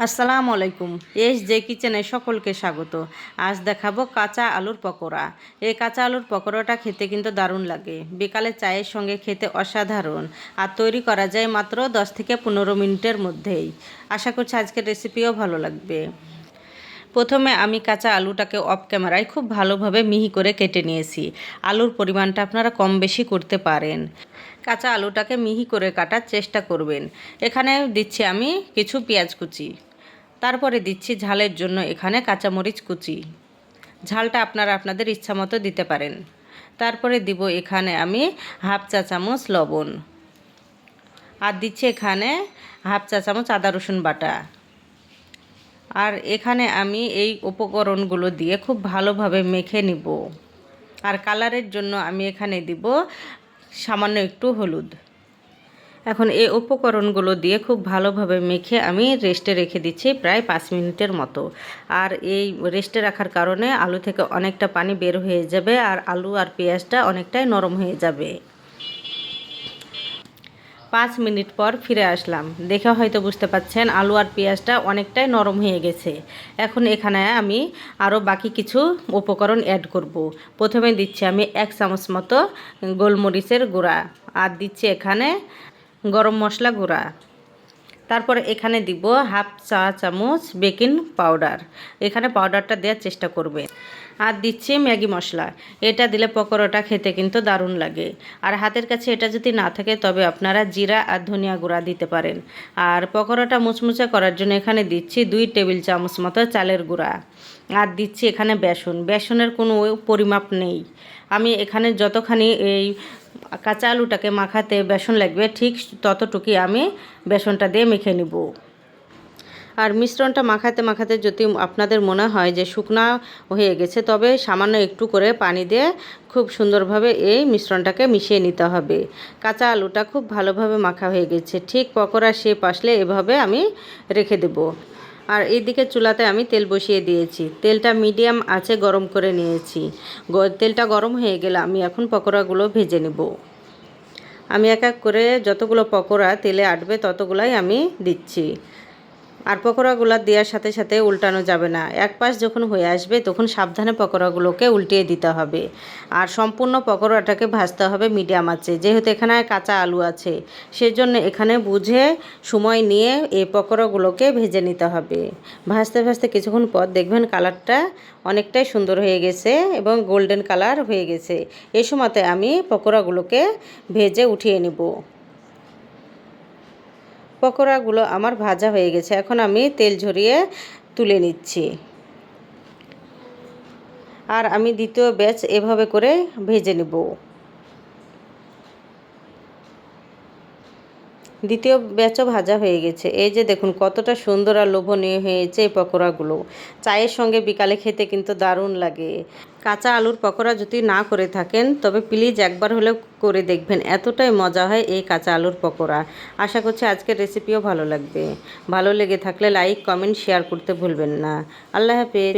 আসসালামু আলাইকুম। S J কিচেনে সকলকে স্বাগত। আজ দেখাবো কাঁচা আলুর পকোড়া। এই কাঁচা আলুর পকোড়াটা খেতে কিন্তু দারুণ লাগে। বিকালে চায়ের সঙ্গে খেতে অসাধারণ। আর তৈরি করা যায় মাত্র দশ থেকে পনেরো মিনিটের মধ্যেই। আশা করছি আজকের রেসিপিও ভালো লাগবে। প্রথমে আমি কাঁচা আলুটাকে অফ ক্যামেরায় খুব ভালোভাবে মিহি করে কেটে নিয়েছি। আলুর পরিমাণটা আপনারা কম বেশি করতে পারেন। কাঁচা আলুটাকে মিহি করে কাটার চেষ্টা করবেন। এখানে দিচ্ছি আমি কিছু পেঁয়াজ কুচি। তারপরে দিচ্ছি ঝালের জন্য এখানে কাঁচামরিচ কুচি। ঝালটা আপনারা আপনাদের ইচ্ছা মতো দিতে পারেন। তারপরে দিব এখানে আমি হাফ চা চামচ লবণ। আর দিচ্ছি এখানে হাফ চা চামচ আদা রসুন বাটা। আর এখানে আমি এই উপকরণগুলো দিয়ে খুব ভালোভাবে মেখে নিব। আর কালারের জন্য আমি এখানে দিব সামান্য একটু হলুদ। এখন এই উপকরণগুলো দিয়ে খুব ভালোভাবে মেখে আমি রেস্টে রেখে দিচ্ছি প্রায় পাঁচ মিনিটের মতো। আর এই রেস্টে রাখার কারণে আলু থেকে অনেকটা পানি বের হয়ে যাবে আর আলু আর পেঁয়াজটা অনেকটাই নরম হয়ে যাবে। পাঁচ মিনিট পর ফিরে আসলাম। দেখে হয়তো বুঝতে পাচ্ছেন, আলু আর পেঁয়াজটা অনেকটাই নরম হয়ে গেছে। এখন এখানে আমি আরও বাকি কিছু উপকরণ অ্যাড করব। প্রথমে দিচ্ছি আমি এক চামচ মতো গোলমরিচের গুঁড়া। আর দিচ্ছি এখানে গরম মশলা গুঁড়া। তারপর এখানে দিব হাফ চা চামচ বেকিং পাউডার। এখানে পাউডারটা দেওয়ার চেষ্টা করবে। আর দিচ্ছি ম্যাগি মশলা। এটা দিলে পকোড়াটা খেতে কিন্তু দারুণ লাগে। আর হাতের কাছে এটা যদি না থাকে, তবে আপনারা জিরা আর ধনিয়া গুঁড়া দিতে পারেন। আর পকোড়াটা মুচমুচে করার জন্য এখানে দিচ্ছি দুই টেবিল চামচ মতো চালের গুঁড়া। আর দিচ্ছি এখানে বেসন। বেসনের কোনো পরিমাপ নেই। আমি এখানে যতখানি এই কাঁচা আলুটাকে মাখাতে বেসন লাগবে, ঠিক ততটুকুই আমি বেসনটা দিয়ে মেখে নিব। আর মিশ্রণটা মাখাতে মাখাতে যদি আপনাদের মনে হয় যে শুকনা হয়ে গেছে, তবে সামান্য একটু করে পানি দিয়ে খুব সুন্দরভাবে এই মিশ্রণটাকে মিশিয়ে নিতে হবে। কাঁচা আলুটা খুব ভালোভাবে মাখা হয়ে গেছে, ঠিক পকোড়া শেপ আসলে এভাবে আমি রেখে দেব। আর এইদিকে চুলাতে আমি তেল বসিয়ে দিয়েছি, তেলটা মিডিয়াম আছে গরম করে নিয়েছি। তেলটা গরম হয়ে গেলে আমি এখন পকোড়াগুলো ভেজে নেব। আমি এক এক করে যতগুলো পকোড়া তেলে আটবে ততগুলাই আমি দিচ্ছি। আর পকোড়াগুলো দেওয়ার সাথে সাথে উল্টানো যাবে না। এক পাশ যখন হয়ে আসবে, তখন সাবধানে পকোড়াগুলোকে উল্টিয়ে দিতে হবে। আর সম্পূর্ণ পকোড়াটাকে ভাজতে হবে মিডিয়াম আছে যেহেতু এখানে কাঁচা আলু আছে, সেজন্য এখানে বুঝে সময় নিয়ে এই পকোড়াগুলোকে ভেজে নিতে হবে। ভাজতে ভাজতে কিছুক্ষণ পর দেখবেন কালারটা অনেকটাই সুন্দর হয়ে গেছে এবং গোল্ডেন কালার হয়ে গেছে। এই সময়তে আমি পকোড়াগুলোকে ভেজে উঠিয়ে নিব। পকোড়াগুলো আমার ভাজা হয়ে গেছে। এখন আমি তেল ঝরিয়ে তুলে নিচ্ছি। আর আমি দ্বিতীয় ব্যাচ এভাবে করে ভেজে নেব। দ্বিতীয় ব্যাচও ভাজা হয়ে গেছে। এই যে দেখুন, কতটা সুন্দর আর লোভনীয় হয়েছে এই পকোড়াগুলো। চায়ের সঙ্গে বিকালে খেতে কিন্তু দারুণ লাগে। কাঁচা আলুর পকোড়া যদি না করে থাকেন, তবে প্লিজ একবার হলেও করে দেখবেন, এতটাই মজা হয় এই কাঁচা আলুর পকোড়া। আশা করছি আজকের রেসিপিও ভালো লাগবে। ভালো লেগে থাকলে লাইক কমেন্ট শেয়ার করতে ভুলবেন না। আল্লাহ হাফেজ।